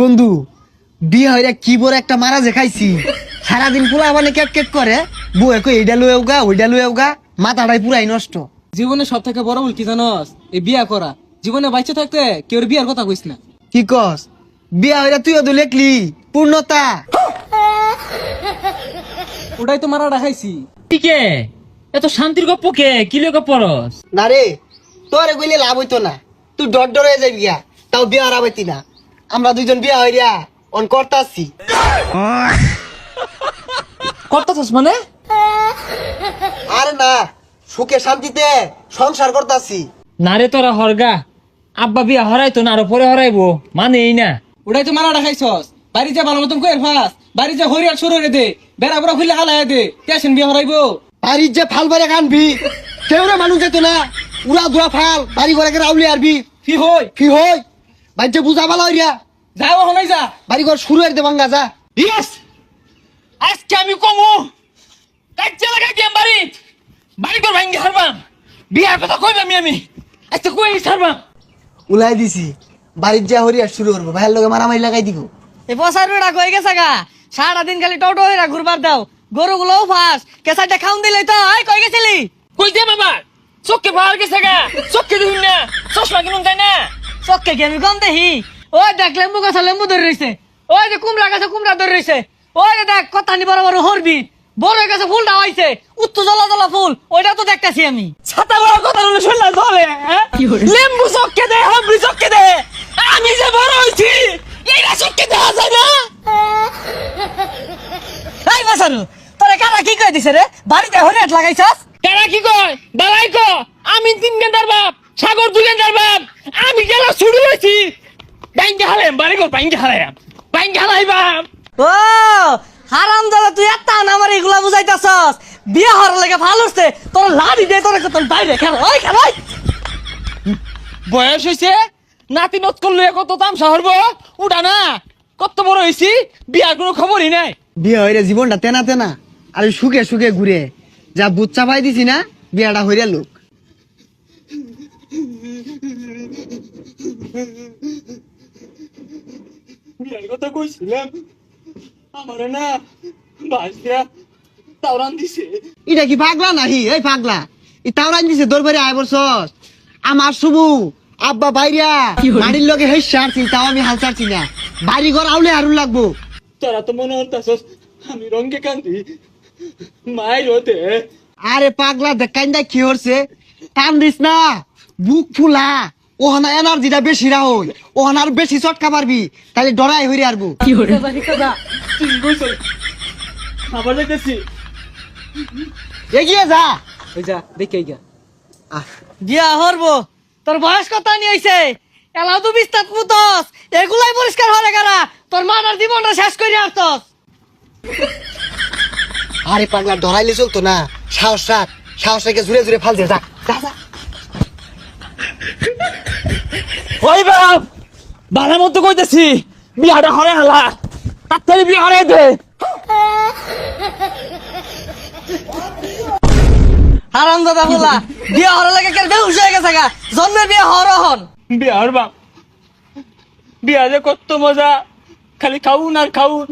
বন্ধু বিয়ে হইরা কি বড় একটা মারা যে খাইছি। সারাদিন পোলা মানে কেক কেক করে। বউয়ে কই এইটা লয়ে গা ওইটা লয়ে গা মাথাটাই পুরাই নষ্ট। জীবনে সব থেকে বড় ভুল কি জানস? এই বিয়া করা। জীবনে বাইচে থাকতে কেউ বিয়ার কথা কইস না। কি কস? বিয়া হইরা তুইও তো লেখলি। পূর্ণতা। ওটাই তো মারা খাইছি। কে এত শান্তির গপ্প কে? কি লোক পরস না রে তোরে কইলে লাভ হইতো না। তুই ডর ডর হয়ে যাবি গিয়া। তাও বিয়া হারাবাইতি না। আমরা দুইজন বিয়া হইরা অন করতাছি। করতেছস মানে? আরে না সুখে শান্তিতে সংসার করতাছি। না রে তোরা হরগা আব্বা বিয়া হরাইতো না আরও পরে হরাইবো মানে এই না। ওটাই তো মারা খাইছস। বাড়ি যা ভালো মতন কইর ফাস বাড়ি যা হরিয়ার শুরু রে দে বেড়া বড় খুলে হালায় দে কেসেন বিয়া হরাইবো। বাড়ির যে ফাল বাড়ি কানবি কেউ মানুষ যেত না উড়া দুরা ফাল বাড়ি ঘরে রাউলি আরবি। কি হই। কি হই। বাড়িতে বুঝা ভালো হইয়া। যাও হনাই যা। বাড়ি ঘর শুরু হইতে ভাঙ্গা যা। ইয়েস আজকে আমি কমু। কাজে লাগাই দিম বাড়ি বাড়ি কর ভাঙ্গি হারবাম বিয়ার কথা কইবাম আমি আজকে কই হারবাম উলাই দিছি। বাড়ির যা হরিয়া শুরু করব। ভাইয়ের লগে মারামারি লাগাই দিব। এই বসার বেড়া কই গেছে গা? সারাদিন খালি টোটো হইরা ঘুরবার দাও। গরুগুলোও ফাঁস। কেসাইটা খাউন দিলে তো আই কই গেছিলি? কই দে বাবা? চোখে ভার গেছে গা। চোখে দেখুন না। চশমা কিনুন তাই না। চক্কে কি আমি কম দেখি ওই দেখ লেম্বু গাছ লেম্বু ধরে রইছে। ওই যে কুমড়া গাছে কুমড়া ধরে রইছে। ওই যে দেখ কথা নি বড় বড় হরবি। বড় গাছে ফুলটা হইছে। উত্তু জলা জলা ফুল ওইটা তো দেখতাছি আমি। ছাতা বড় কথা বলে শুনলে ধরে হ্যাঁ? লেম্বু চোখে দে হাবড়ি চোখে দে। আমি যে বড় হইছি এইটা চোখে দেখা যায় না। এই বসারু তোরে কারা কি কই দিছে রে? বাড়িতে হরিয়াট লাগাইছস? তারা কি কয়? দালাই ক আমি তিন ঘণ্টার বাপ। সাগর ঘণ্টার বাপ আমি গেলা শুরু হয়েছি ব্যাংকে হারাইম বাড়ি কর ব্যাংকে হারাইম ব্যাংকে হারাইবাম ও হারাম দাদা তুই এত আমার এগুলা বুঝাইতাছস। বিয়ে হওয়ার লেগে ভালো হচ্ছে। তোর লাড়ি দে তোর তোর বাইরে খেল ওই খেল ওই। বয়স হয়েছে নাতি নত করলে কত তামসা হরব উঠা না কত বড় হয়েছি বিয়ার কোনো খবরই নাই। বিয়ে হইরে জীবনটা তেনা তেনা আর সুখে সুখে ঘুরে। যা বুট চাপাই দিছি না বিয়াটা হইরা লোক। বিয়ার কথা কইছিলাম? আমার না বাসরা তাওরান দিছে। এটা কি পাগলা নাহি? এই পাগলা। ই তাওরান দিছে দরবারে আয় বছর আমার শুভু আব্বা বাইরিয়া বাড়ির লগে হেস সারছি তাও আমি হাল ছাড়ছি না। বাড়ি ঘর আউলে হারুন লাগবো। তোরা তো মনে হতাছস আমি রঙ্গে কান্দি। মায়ের হতে। আরে পাগলা দেখাইন্দা কি হরছে। টান দিস না বুক ফুলা। ওহানা এনার্জিটা বেশি রাহল। ওহানা আর বেশি চটকা পারবি তাহলে ডরাই হইরে আরবো আবার দেখতেছি। এগিয়ে যা। ওই যা দেখে গা। আহ, বিয়া হরবো তোর বয়স কত নি হইছে? এলাও তো বিস্তার মুতস এগুলাই পরিষ্কার হলে গারা তোর মানার জীবনটা শেষ করে আসতস। আরে পাগলা ডরাইলে চলতো না। সাহস রাখ। সাহস রেখে জুড়ে জুড়ে ফাল দে যা যা, যা ওই বাপ বালা মতো কইতেছি বিয়াটা হরে হালা। তাড়াতাড়ি বিয়া হরে দে। হারাম দাদা বলা বিয়া হওয়ার লাগে কেন বেহুশ হয়ে গেছে গা? জন্মের বিয়া হওয়ার হন বিয়ার বাপ বিয়া যে কত মজা খালি খাউন আর খাউন।